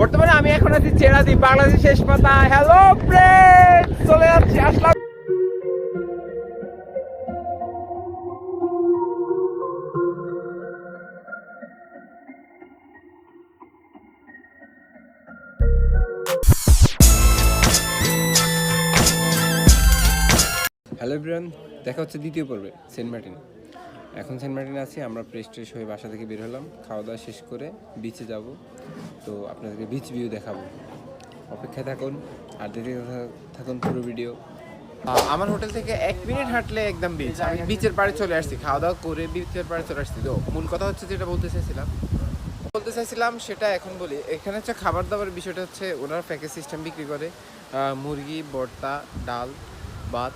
বর্তমানে আমি এখন আছি চেরাদি বাংলাদেশের শেষ পাতা। হ্যালো চলে যাচ্ছি, আসলাম। হ্যালো ব্রিয়ান দেখা হচ্ছে দ্বিতীয় পর্বে, সেন্ট মার্টিন। এখন সেন্ট মার্টিনে আছি, আমরা ফ্রেশ ট্রেশ হয়ে বাসা থেকে বের হলাম খাওয়া দাওয়া শেষ করে বিচে যাব। তো আপনাদেরকে বিচ ভিউ দেখাবো। অপেক্ষায় থাকুন, আর দেখতে থাকুন পুরো ভিডিও আমার হোটেল থেকে এক মিনিট হাঁটলে একদম বিচ আমি বিচের পাড়ে চলে আসছি খাওয়া দাওয়া করে বিচের পাড়ে চলে আসছি। তো মূল কথা হচ্ছে যেটা বলতে চাইছিলাম বলতে চাইছিলাম সেটা এখন বলি। এখানে হচ্ছে খাবার দাবার বিষয়টা হচ্ছে ওনারা প্যাকেজ সিস্টেম বিক্রি করে মুরগি ভর্তা ডাল, ভাত।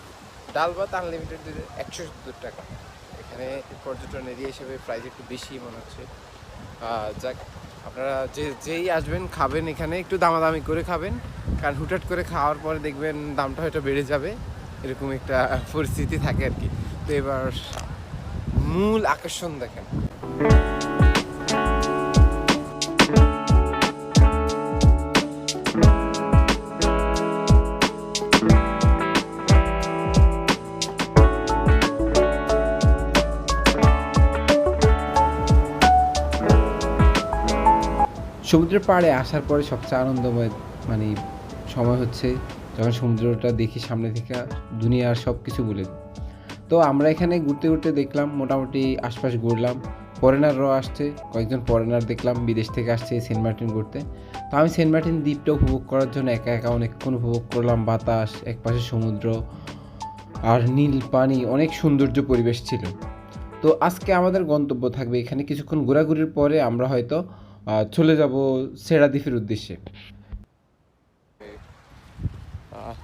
ডাল, ভাত আনলিমিটেড একশো সত্তর টাকা। এখানে পর্যটন এরিয়া হিসেবে প্রাইস একটু বেশি মনে হচ্ছে। যাক, আপনারা যে, যেই আসবেন, খাবেন এখানে, একটু দামাদামি করে খাবেন। কারণ হুটহাট করে খাওয়ার পরে দেখবেন দামটা হয়তো বেড়ে যাবে। এরকম একটা পরিস্থিতি থাকে আর কি। তো এবার মূল আকর্ষণ দেখেন। সমুদ্রের পাড়ে আসার পরে সবচেয়ে আনন্দময় মানে সময় হচ্ছে যখন সমুদ্রটা দেখি সামনে থেকে দুনিয়ার সব কিছু বলে। তো আমরা এখানে ঘুরতে ঘুরতে দেখলাম, মোটামুটি আশপাশ ঘুরলাম। ফরেনাররাও আসছে, কয়েকজন ফরেনার দেখলাম, বিদেশ থেকে আসছে সেন্ট মার্টিন ঘুরতে। তো আমি সেন্ট মার্টিন দ্বীপটা উপভোগ করার জন্য একা একা অনেকক্ষণ উপভোগ করলাম, বাতাস, একপাশে সমুদ্র আর নীল পানি, অনেক সৌন্দর্য পরিবেশ ছিল। তো আজকে আমাদের গন্তব্য থাকবে এখানে। কিছুক্ষণ ঘোরাঘুরির পরে আমরা হয়তো চলে যাব সেরাদ্বীপের উদ্দেশ্যে।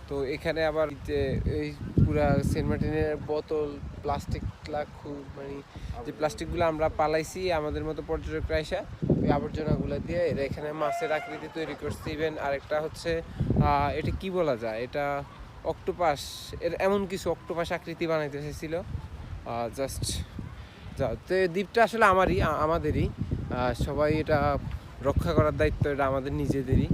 তো এখানে আবার যে, এই পুরা সেন্ট মার্টিনের বোতল, প্লাস্টিক খুব মানে যে প্লাস্টিকগুলো আমরা পালাইছি, আমাদের মতো পর্যটকরা এসে ওই আবর্জনাগুলো দিয়ে এরা এখানে মাছের আকৃতি তৈরি করছে। ইভেন আরেকটা হচ্ছে এটা কি বলা যায়? এটা অক্টোপাস, এর এমন কিছু অক্টোপাস আকৃতি বানাইতে এসেছিল জাস্ট যা, তো দ্বীপটা আসলে আমারই আমাদেরই। সবাই এটা রক্ষা করার দায়িত্ব, এটা আমাদের নিজেদেরই।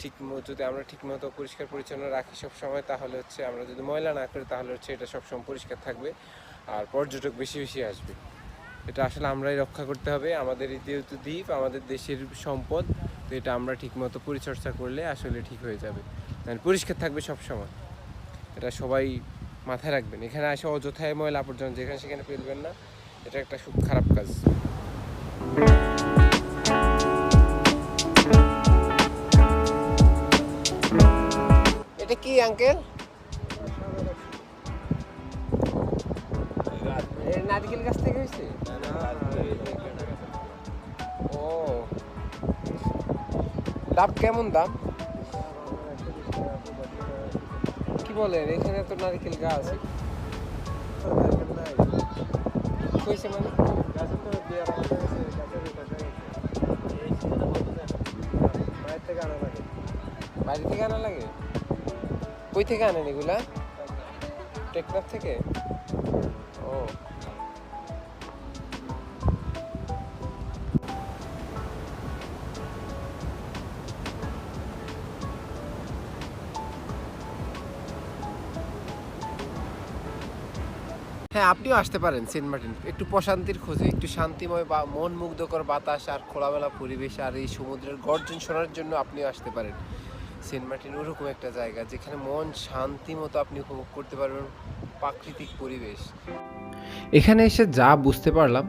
ঠিক যদি আমরা ঠিক মতো পরিষ্কার পরিচ্ছন্ন রাখি সব সময় তাহলে হচ্ছে আমরা যদি ময়লা না করি, তাহলে হচ্ছে এটা সবসময় পরিষ্কার থাকবে আর পর্যটক বেশি বেশি আসবে। এটা আসলে আমরাই রক্ষা করতে হবে, আমাদের যেহেতু দ্বীপ, আমাদের দেশের সম্পদ, তো এটা আমরা ঠিক মতো পরিচর্যা করলে আসলে ঠিক হয়ে যাবে। মানে পরিষ্কার থাকবে সব সময় এটা সবাই মাথায় রাখবেন। এখানে আসে অযথায় ময়লা আবর্জনা যেখানে সেখানে ফেলবেন না, এটা একটা খুব খারাপ কাজ। এটা কি আঙ্কেল নারকেল গাছ থেকে হয়েছে ও দাম কেমন দাম কি বলেন এখানে তো নারকেল গাছ হয়েছে মানে বাইরে থেকে আনা লাগে কই থেকে আনেন এগুলা? টেকনাফ থেকে? ও। হ্যাঁ আপনিও আসতে পারেন সেন্ট মার্টিন। একটু প্রশান্তির খোঁজে, একটু শান্তিময় বা মন মুগ্ধকর বাতাস আর খোলামেলা পরিবেশ আর এই সমুদ্রের গর্জন শোনার জন্য আপনিও আসতে পারেন। সেন্ট মার্টিন ওরকম একটা জায়গা যেখানে মন শান্তি মতো আপনি উপভোগ করতে পারবেন প্রাকৃতিক পরিবেশ। এখানে এসে যা বুঝতে পারলাম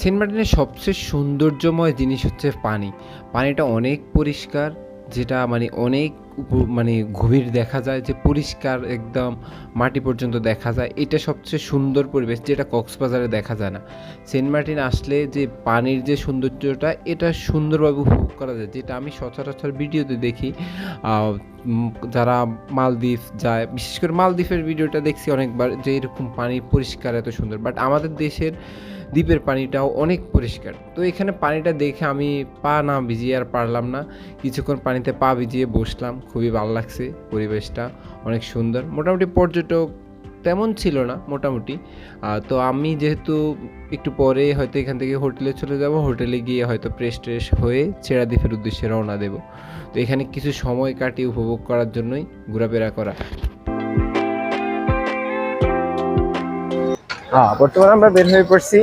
সেন্ট মার্টিনের সবচেয়ে সৌন্দর্যময় জিনিস হচ্ছে পানি। পানিটা অনেক পরিষ্কার যেটা মানে অনেক মানে গভীর দেখা যায় যে পরিষ্কার একদম মাটি পর্যন্ত দেখা যায়। এটা সবচেয়ে সুন্দর পরিবেশ যেটা কক্সবাজারে দেখা যায় না। সেন্ট মার্টিন আসলে যে পানির যে সৌন্দর্যটা, এটা সুন্দরভাবে উপভোগ করা যায়। যেটা আমি সচরাচর ভিডিওতে দেখি। যারা মালদ্বীপ যায়, বিশেষ করে মালদ্বীপের ভিডিওটা দেখছি অনেকবার যে এরকম পানি পরিষ্কার এত সুন্দর। বাট আমাদের দেশের দ্বীপের পানিটাও অনেক পরিষ্কার। তো এখানে পানিটা দেখে আমি পা না ভিজিয়ে আর পারলাম না। কিছুক্ষণ পানিতে পা ভিজিয়ে বসলাম। খুবই ভালো লাগছে পরিবেশটা, অনেক সুন্দর। মোটামুটি পর্যটক তেমন ছিল না, মোটামুটি। তো আমি যেহেতু একটু পরে হয়তো এখান থেকে হোটেলে চলে যাব, হোটেলে গিয়ে হয়তো ফ্রেশ ট্রেশ হয়ে চেরাদ্বীপের উদ্দেশ্যে রওনা দেব। তো এখানে কিছু সময় কাটিয়ে উপভোগ করার জন্যই ঘোরাফেরা করা। হ্যাঁ বর্তমানে আমরা বের হয়ে পড়ছি।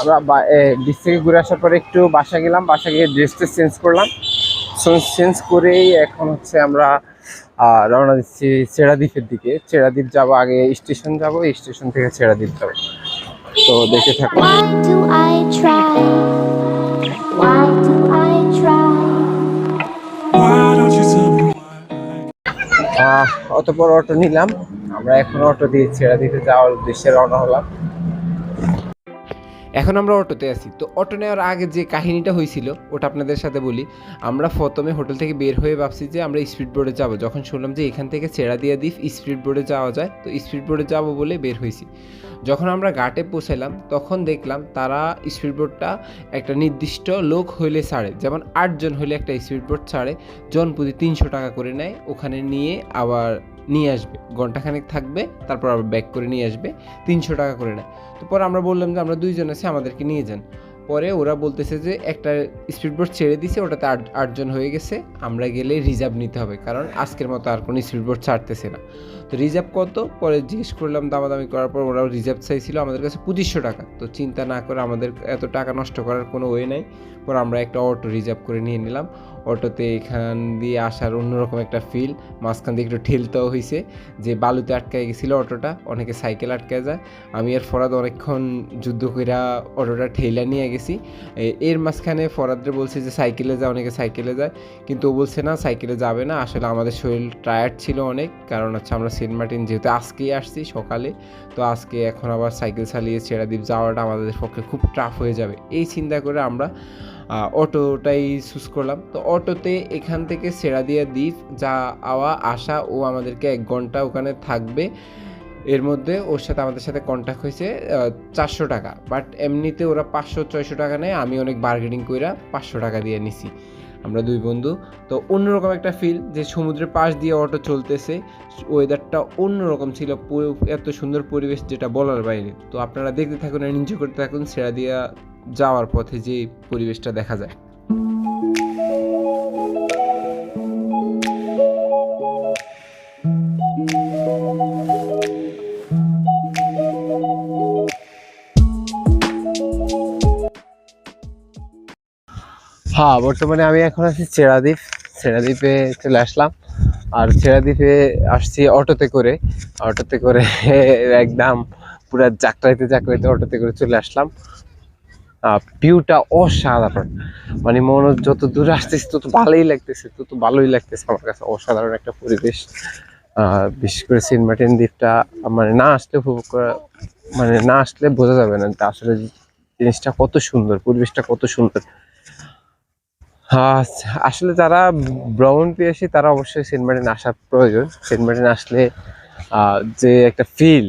আমরা ডিস থেকে ঘুরে আসার পরে একটু বাসা গেলাম বাসা গিয়ে ড্রেসটা চেঞ্জ করলাম। চেঞ্জ করেই এখন হচ্ছে আমরা রওনা দিচ্ছি চেরাদ্বীপের দিকে। চেরাদ্বীপ যাব আগে স্টেশন যাব স্টেশন থেকে চেরাদ্বীপ যাব। তো দেখে থাকো অতপর অটো নিলাম। আমরা এখন অটো দিয়ে চেরাদ্বীপে যাওয়ার উদ্দেশ্যে রওনা হলাম। এখন আমরা অটোতে আছি। তো অটো নেওয়ার আগে যে কাহিনীটা হয়েছিল, ওটা আপনাদের সাথে বলি। আমরা প্রথমে হোটেল থেকে বের হয়ে ভাবছি যে আমরা স্পিড বোর্ডে যাব। যখন শুনলাম যে এখান থেকে চেরাদিয়া দ্বীপ স্পিড বোর্ডে যাওয়া যায়, তো স্পিড বোর্ডে যাব বলে বের হয়েছি। যখন আমরা ঘাটে পৌঁছালাম তখন দেখলাম তারা স্পিড বোর্ডটা একটা নির্দিষ্ট লোক হইলে ছাড়ে। যেমন আটজন হইলে একটা স্পিড বোর্ড ছাড়ে, জন প্রতি তিনশো টাকা করে নেয়। ওখানে নিয়ে আবার নিয়ে আসবে। ঘন্টাখানেক থাকবে, তারপর আবার ব্যাক করে নিয়ে আসবে, তিনশো টাকা করে নেয়। তো পরে আমরা বললাম যে আমরা দুইজন আছি, আমাদেরকে নিয়ে যান। পরে ওরা বলতেছে যে একটা স্পিডবোট ছেড়ে দিছে, ওটাতে আট, আটজন হয়ে গেছে, আমরা গেলে রিজার্ভ নিতে হবে। কারণ আজকের মতো আর কোনো স্পিডবোট ছাড়তেছে না। তো রিজার্ভ কত? পরে জিজ্ঞেস করলাম দামাদামি করার পর ওরাও রিজার্ভ চাইছিল আমাদের কাছে পঁচিশশো টাকা। তো চিন্তা না করে আমাদের এত টাকা নষ্ট করার কোনো ওয়ে নাই। পরে আমরা একটা অটো রিজার্ভ করে নিয়ে নিলাম। অটোতে এখান দিয়ে আসার অন্যরকম একটা ফিল মাঝখান দিয়ে একটু ঠেলতেও হয়েছে যে বালুতে আটকায় গেছিল অটোটা, অনেকে সাইকেল আটকায় যায়। আমি আর ফরাদ অনেকক্ষণ যুদ্ধ কইরা অটোটা ঠেলা নিয়ে গেছি। এর মাঝখানে ফরাদরে বলছে যে সাইকেলে যায় অনেকে সাইকেলে যায়। কিন্তু ও বলছে না সাইকেলে যাবে না। আসলে আমাদের শরীর টায়ার্ড ছিল অনেক। কারণ হচ্ছে আমরা সেন্ট মার্টিন, যেহেতু আজকেই আসছি সকালে, তো আজকে এখন আবার সাইকেল চালিয়ে চেরাদ্বীপ যাওয়াটা আমাদের পক্ষে খুব টাফ হয়ে যাবে। এই চিন্তা করে আমরা অটোটাই চুজ করলাম। তো অটোতে এখান থেকে সেরা সেরাদিয়া দ্বীপ যা আওয়া আসা, ও আমাদেরকে এক ঘণ্টা ওখানে থাকবে। এর মধ্যে ওর সাথে আমাদের সাথে কন্ট্যাক্ট হয়েছে চারশো টাকা। বাট এমনিতে ওরা পাঁচশো, ছয়শো টাকা নেয়, আমি অনেক বার্গেনিং কইরা পাঁচশো টাকা দিয়ে নিছি। আমরা দুই বন্ধু। তো অন্যরকম একটা ফিল যে সমুদ্রের পাশ দিয়ে অটো চলতেছে ওয়েদারটা অন্যরকম ছিল এত সুন্দর পরিবেশ যেটা বলার বাইরে। তো আপনারা দেখতে থাকুন আর এনজয় করতে থাকুন সেরা দিয়া যাওয়ার পথে যে পরিবেশটা দেখা যায়। হ্যাঁ বর্তমানে আমি এখন আছি চেরাদ্বীপ। চেরাদ্বীপে চলে আসলাম। আর চেরাদ্বীপে আসছি অটোতে করে। অটোতে করে একদম পুরা জাকড়াইতে জাকড়াইতে অটোতে করে চলে আসলাম। ভিউটা অসাধারণ। মানে মনে যত দূরে আসতেছি, তত ভালোই লাগতেছে, তত ভালোই লাগতেছে আমার কাছে। অসাধারণ একটা পরিবেশ। বিশেষ করে সেন্ট মার্টিন দ্বীপটা মানে না আসলে উপভোগ করা মানে না আসলে বোঝা যাবে না আসলে জিনিসটা কত সুন্দর, পরিবেশটা কত সুন্দর। আসলে যারা ভ্রমণ পেয়েছে তারা অবশ্যই সেন্ট মার্টিন আসা প্রয়োজন। সেন্ট মার্টিন আসলে যে একটা ফিল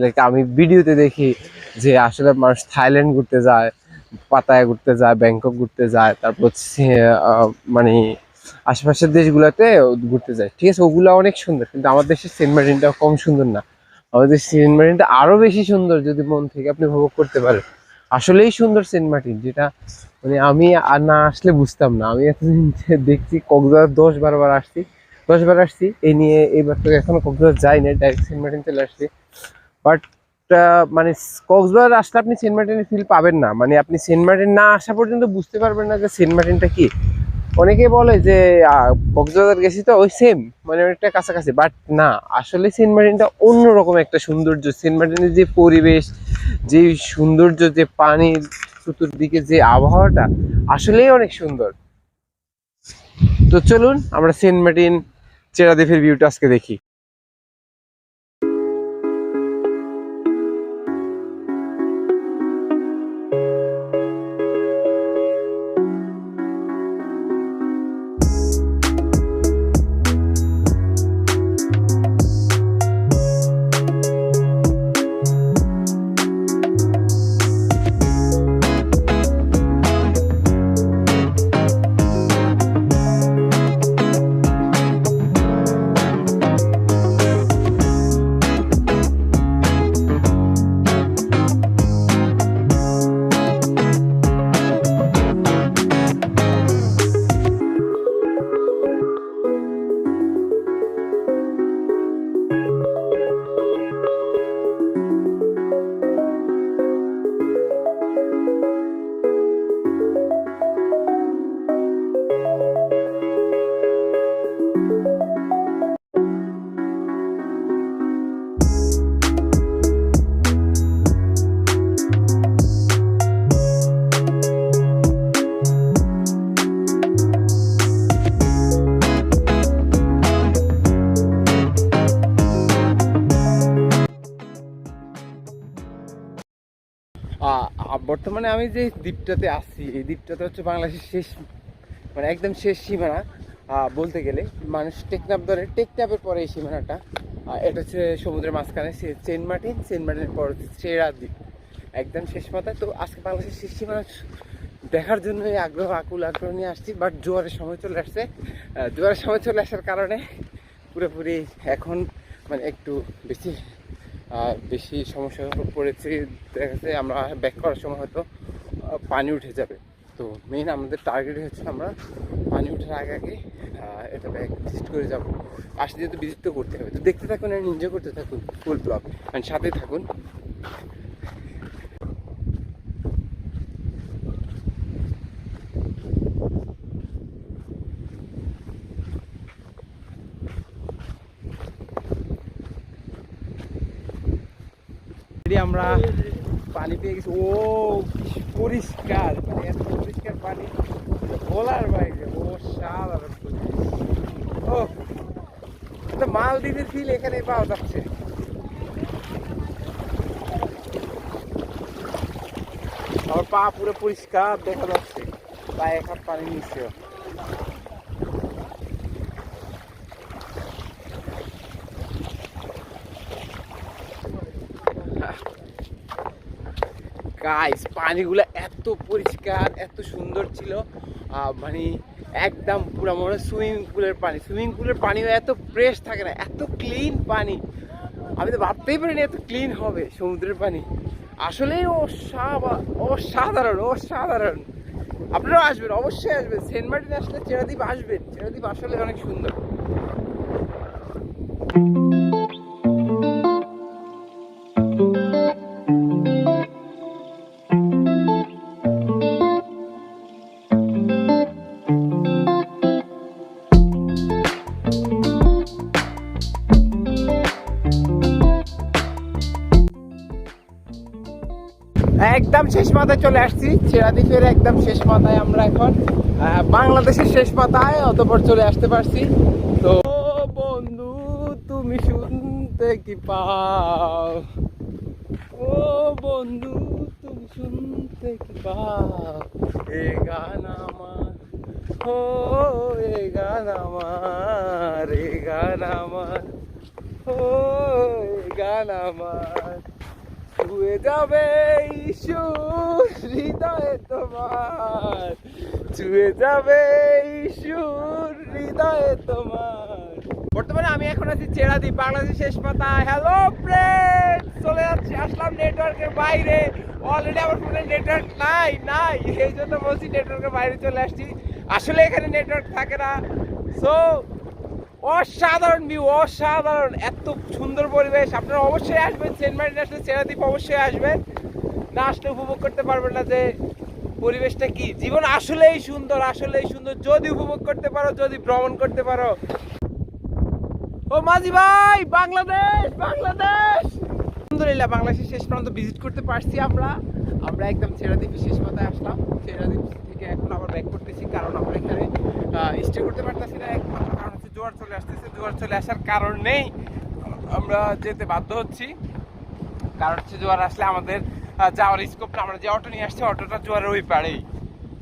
লাইক আমি ভিডিওতে দেখি যে আসলে মানুষ থাইল্যান্ড ঘুরতে যায়, পাতায় ঘুরতে যায়, ব্যাংকক ঘুরতে যায়, তারপর মানে আশেপাশের দেশগুলোতে ঘুরতে যায়। ঠিক আছে, ওগুলো অনেক সুন্দর, কিন্তু আমাদের দেশের সেন্ট মার্টিনটা কম সুন্দর না। আমাদের সেন্ট মার্টিনটা আরও বেশি সুন্দর যদি মন থেকে আপনি উপভোগ করতে পারেন। আসলেই সুন্দর সেন্ট মার্টিন যেটা মানে আমি আর না আসলে বুঝতাম না। আমি এতদিন দেখছি কক্সবাজার দশ বারো বার আসছি। দশ বার আসছি, এই নিয়ে এইবার তো এখনও কক্সবাজার যাই না ডাইরেক্ট সেন্ট মার্টিন চলে আসছি। বাট মানে কক্সবাজার আসলে আপনি সেন্ট মার্টিনের ফিল পাবেন না। মানে আপনি সেন্ট মার্টিন না আসা পর্যন্ত বুঝতে পারবেন না যে সেন্ট মার্টিনটা কি। অনেকে বলে যে কক্সবাজার গেছি তো, ওই সেম মানে অনেকটা কাছাকাছি। বাট না, আসলে সেন্ট মার্টিনটা অন্যরকম একটা সৌন্দর্য। সেন্ট মার্টিনের যে পরিবেশ, যে সৌন্দর্য, যে পানির চতুর্দিকে যে আবহাওয়াটা, আসলেই অনেক সুন্দর। তো চলুন, আমরা সেন্ট মার্টিন চেরাদ্বীপের ভিউটা আজকে দেখি। বর্তমানে আমি যে দ্বীপটাতে আছি, এই দ্বীপটাতে হচ্ছে বাংলাদেশের শেষ মানে একদম শেষ সীমানা বলতে গেলে। মানুষ টেকনাফ ধরে টেকনাফের পরে এই সীমানাটা। এটা হচ্ছে সমুদ্রের মাঝখানে সেন্ট মার্টিন, সেন্ট মার্টিনের পর চেরা দ্বীপ। একদম শেষ মাথায় তো আজকে বাংলাদেশের শেষ সীমানা দেখার জন্য আগ্রহ, আকুল আগ্রহ নিয়ে আসছি বাট জোয়ারের সময় চলে আসছে। জোয়ারের সময় চলে আসার কারণে পুরোপুরি এখন মানে একটু বেশি বেশি সমস্যা পড়েছে, দেখা যাচ্ছে আমরা ব্যাক করার সময় হয়তো পানি উঠে যাবে। তো মেইন আমাদের টার্গেট হচ্ছে আমরা পানি উঠার আগে আগে এটা ব্যাক ভিজিট করে যাব। আসলে যেহেতু ভিজিট তো করতে হবে। তো দেখতে থাকুন আর এনজয় করতে থাকুন ফুল ব্লগ মানে সাথে থাকুন এটি আমরা পানি পেয়ে গেছি। ও পরিষ্কার মানে এত পরিষ্কার পানি। বলার বাইরে ও সাধারণ ও মালদ্বীপের ফিল এখানে পাওয়া যাচ্ছে। আমার পা পুরো পরিষ্কার দেখা যাচ্ছে। পায়ে হাত পানি নিচ্ছে। গাইস পানিগুলো এত পরিষ্কার, এত সুন্দর ছিল। মানে একদম পুরো মনে সুইমিং পুলের পানি। সুইমিং পুলের পানিও এত ফ্রেশ থাকে না, এত ক্লিন পানি। আমি তো ভাবতেই পারিনি এত ক্লিন হবে সমুদ্রের পানি। আসলে অসাধারণ অসাধারণ। আপনারাও আসবেন, অবশ্যই আসবেন। সেন্ট মার্টিন আসলে চেরাদ্বীপ আসবেন। চেরাদ্বীপ আসলে অনেক সুন্দর। মাথায় চলে আসছি, চেরাদ্বীপের একদম শেষ মাথায় আমরা এখন। বাংলাদেশের শেষ মাথায় অতপর চলে আসতে পারছি। তো বন্ধু, তুমি শুনতে কি পাও? ও বন্ধু, তুমি শুনতে কি পাও? এ গান আমার, ও, এ গান আমার, এ গান আমার, ও, এ গান আমার। ছুঁয়ে যাবে হৃদয়ে তোমার। ছুঁয়ে যাবে ঈশ্বর হৃদয়ে তোমার। বর্তমানে আমি এখন আছি চেরাদি বাংলাদেশ শেষ পাতা। হ্যালো ফ্রেন্ড চলে যাচ্ছি, আসলাম নেটওয়ার্কের বাইরে। অলরেডি আমার ফোনে নেটওয়ার্ক নাই নাই। এই জন্য বলছি নেটওয়ার্কের বাইরে চলে আসছি। আসলে এখানে নেটওয়ার্ক থাকে না। সো অসাধারণ ভিউ অসাধারণ। এত সুন্দর পরিবেশ। আপনারা অবশ্যই আসবেন সেন্ট মার্টিন আসলে চেরাদ্বীপ অবশ্যই আসবেন। না আসলে উপভোগ করতে পারবেন না যে পরিবেশটা কি। জীবন আসলেই সুন্দর আসলেই সুন্দর। যদি উপভোগ করতে পারো, যদি ভ্রমণ করতে পারো। ও মাঝি ভাই, বাংলাদেশ বাংলাদেশ! আলহামদুলিল্লাহ, বাংলাদেশের শেষ পর্যন্ত ভিজিট করতে পারছি আমরা। আমরা একদম ছেড়াদ্বীপের শেষ মাথায় আসলাম। ছেড়াদ্বীপ থেকে এখন আবার ব্যাক করতেছি, কারণ আমরা এখানে স্টে করতে পারতেছি না। একমাত্র জোয়ার চলে আসতেছে জোয়ার চলে আসার কারণ নেই আমরা যেতে বাধ্য হচ্ছি। কারণ হচ্ছে জোয়ার আসলে আমাদের যাওয়ার স্কোপটা আমরা যে অটো নিয়ে আসছি অটোটা জোয়ারের ওই পাড়েই।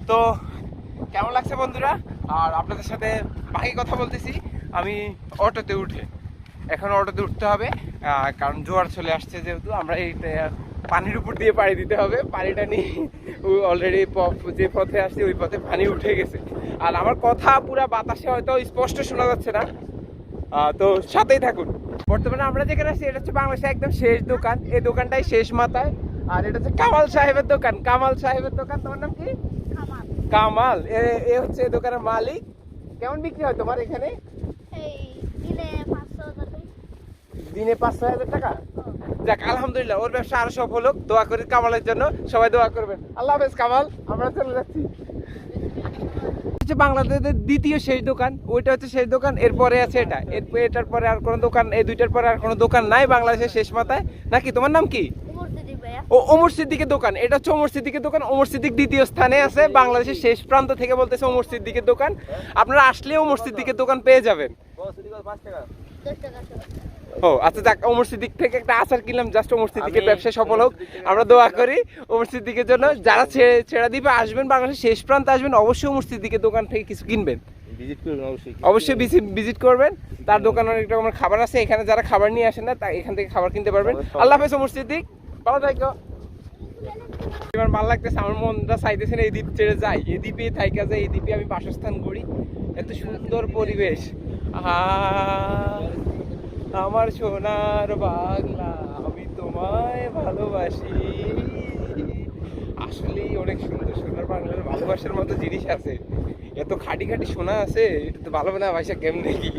তো কেমন লাগছে বন্ধুরা? আর আপনাদের সাথে বাকি কথা বলতেছি আমি অটোতে উঠে। এখন অটোতে উঠতে হবে কারণ জোয়ার চলে আসছে যেহেতু আমরা এই আহ, পানির উপর দিয়ে পাড়ি দিতে হবে। পানিটা নিয়ে অলরেডি যে পথে আসছি ওই পথে পানি উঠে গেছে। আর আমার কথা পুরা বাতাসে হয়তো স্পষ্ট শোনা যাচ্ছে না। তো সাথেই থাকুন। বর্তমানে আমরা যেখানে আছি এটা হচ্ছে বাংলাদেশের একদম শেষ দোকান। এই দোকানটাই শেষ মাথায়। আর এটা হচ্ছে কামাল সাহেবের দোকান। কামাল সাহেবের দোকান তোমার নাম কি? কামাল। এ হচ্ছে দোকানের মালিক। কেমন বিক্রি হয় তোমার এখানে? দিনে পাঁচশো হাজার টাকা? যাক আলহামদুলিল্লাহ ওর ব্যবসা আরও সফল হোক দোয়া করি কামালের জন্য সবাই দোয়া করবেন। আল্লাহ হাফেজ কামাল আমরা চলে যাচ্ছি। হচ্ছে বাংলাদেশের দ্বিতীয় শেষ দোকান ওইটা হচ্ছে শেষ দোকান এরপরে আছে এটা। এরপর এটার পরে আর কোনো দোকান এই দুইটার পরে আর কোনো দোকান নাই বাংলাদেশের শেষ মাথায়। নাকি তোমার নাম কি? ও ওমর সিদ্দিকের দোকান এটা হচ্ছে ওমর সিদ্দিকের দোকান ওমর সিদ্দিক দ্বিতীয় স্থানে আছে বাংলাদেশের শেষ প্রান্ত থেকে বলতেছে ওমর সিদ্দিকের দোকান। আপনারা আসলে ওমর সিদ্দিকের দোকান পেয়ে যাবেন। ও আচ্ছা যাক ওমর সিদ্দিক থেকে একটা আচার কিনলাম জাস্ট ওমর সিদ্দিকের ব্যবসা সফল হোক। আমরা দোয়া করি ওমর সিদ্দিকের জন্য। যারা ছে- ছেড়া দ্বীপে আসবেন বাংলাদেশের শেষ প্রান্তে আসবেন অবশ্যই ওমর সিদ্দিকের দোকান থেকে কিছু কিনবেন। ভিজিট করবেন অবশ্যই অবশ্যই ভিজিট করবেন। তার দোকানে অনেক রকমের খাবার আছে। এখানে যারা খাবার নিয়ে আসেন না তা এখান থেকে খাবার কিনতে পারবেন। আল্লাহ হাফেজ ওমর সিদ্দিক। ভালো থাকো। আমার ভালো লাগতেছে আমার মনটা চাইতেছে না এই দ্বীপ ছেড়ে যাই। এই দ্বীপে থাইকা যায় এই দ্বীপে আমি বাসস্থান করি। এত সুন্দর পরিবেশ। আহা। আমার সোনার বাংলা, আমি তোমায় ভালোবাসি। আসলেই অনেক সুন্দর সোনার বাংলার ভালোবাসার মতো জিনিস আছে। এত খাটি খাটি সোনা আছে, এটা তো ভালো না ভাইসা কেমনে? কি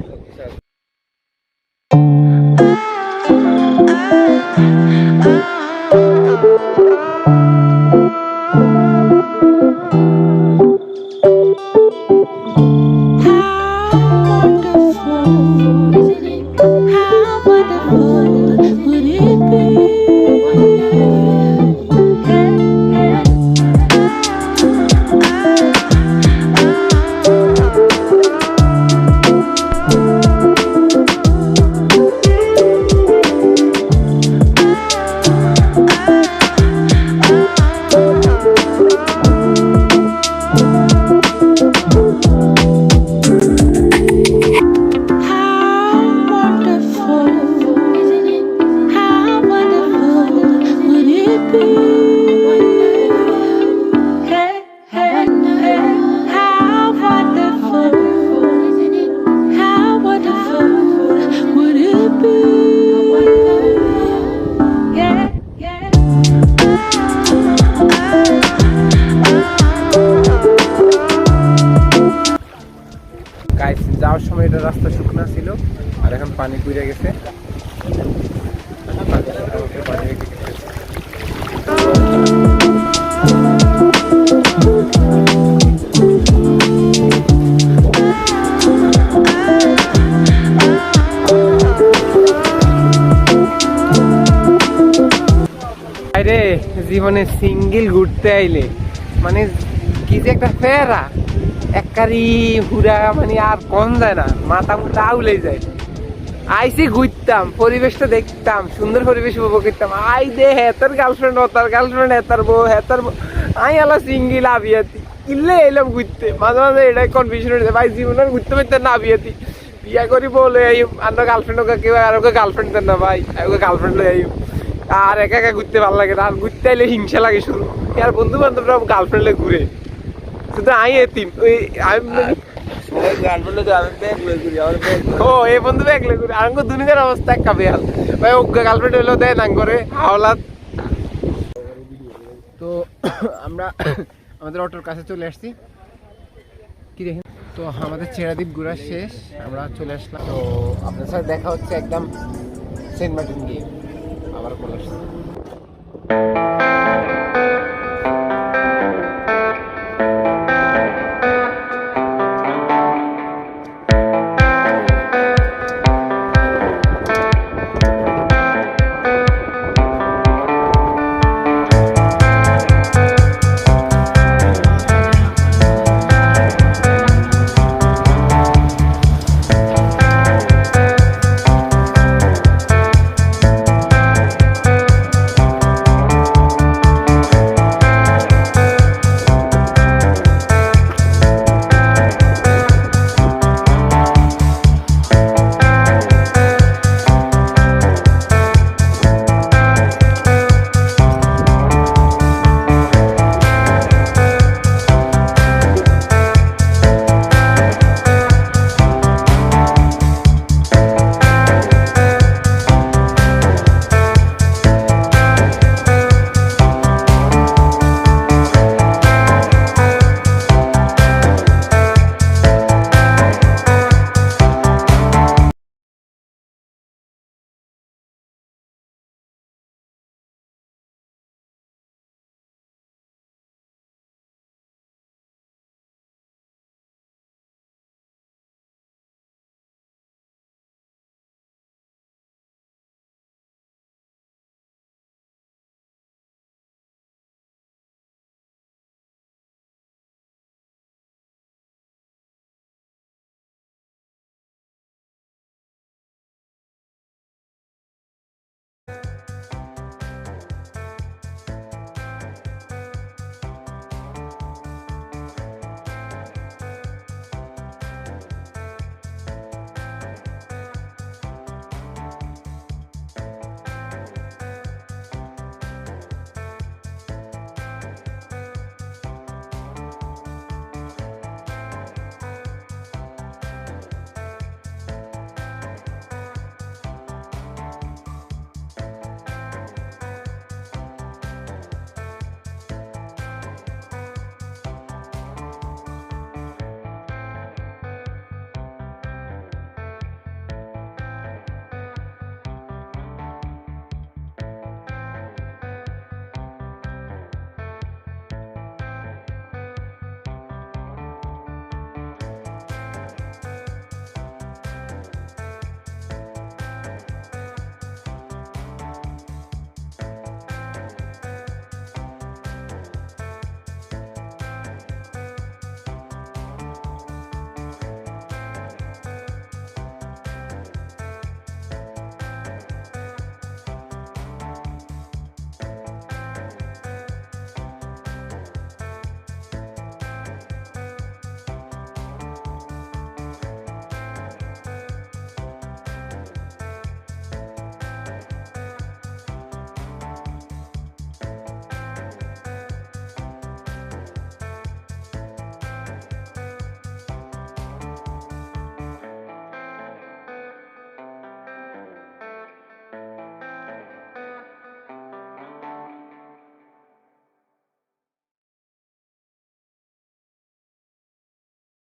জীবনে সিঙ্গেল ঘুরতে আইলে মানে কি যে একটা ফেরা। একারি হুরা মানে আর কম যায় না, মাথা মুথা আউলে যায়। আইসি ঘুরতাম, পরিবেশটা দেখতাম, সুন্দর পরিবেশ উপভোগ করতাম। আই দে হেতার গার্লফ্রেন্ড ও তার গার্লফ্রেন্ড হেতার বউ হেতার আই আলা সিঙ্গেল আবিয়াতি। কিনলে এলাম ঘুরতে। মাঝে মাঝে এটাই কনফিউশন হয়েছে ভাই জীবনে ঘুরতে পারতেন না আবিয়াতি। বিয়া করি বলে আমরা গার্লফ্রেন্ড কেউ, আর ওকে গার্লফ্রেন্ড দেন না ভাই ওকে গার্লফ্রেন্ড এই আর একা একা ঘুরতে ভালো লাগে না। আর ঘুরতে আইলে হিংসা লাগে শুরু আর বন্ধু বান্ধবরা গার্লফ্রেন্ডে ঘুরে। শুধু আই এতিম। ওই আমি ও এই বন্ধু দেখলে ঘুরে। আঙ্গো দুনিয়ার অবস্থা ভাই ও গার্লফ্রেন্ড হইল দেয় না করে হাওলাত। তো আমরা আমাদের অটোর কাছে চলে আসছি। কি দেখেন? তো আমাদের ছেড়াদ্বীপ ঘোরা শেষ। আমরা চলে আসলাম। তো আপনার সাথে দেখা হচ্ছে একদম সেন্ট মার্টিন গিয়ে a ver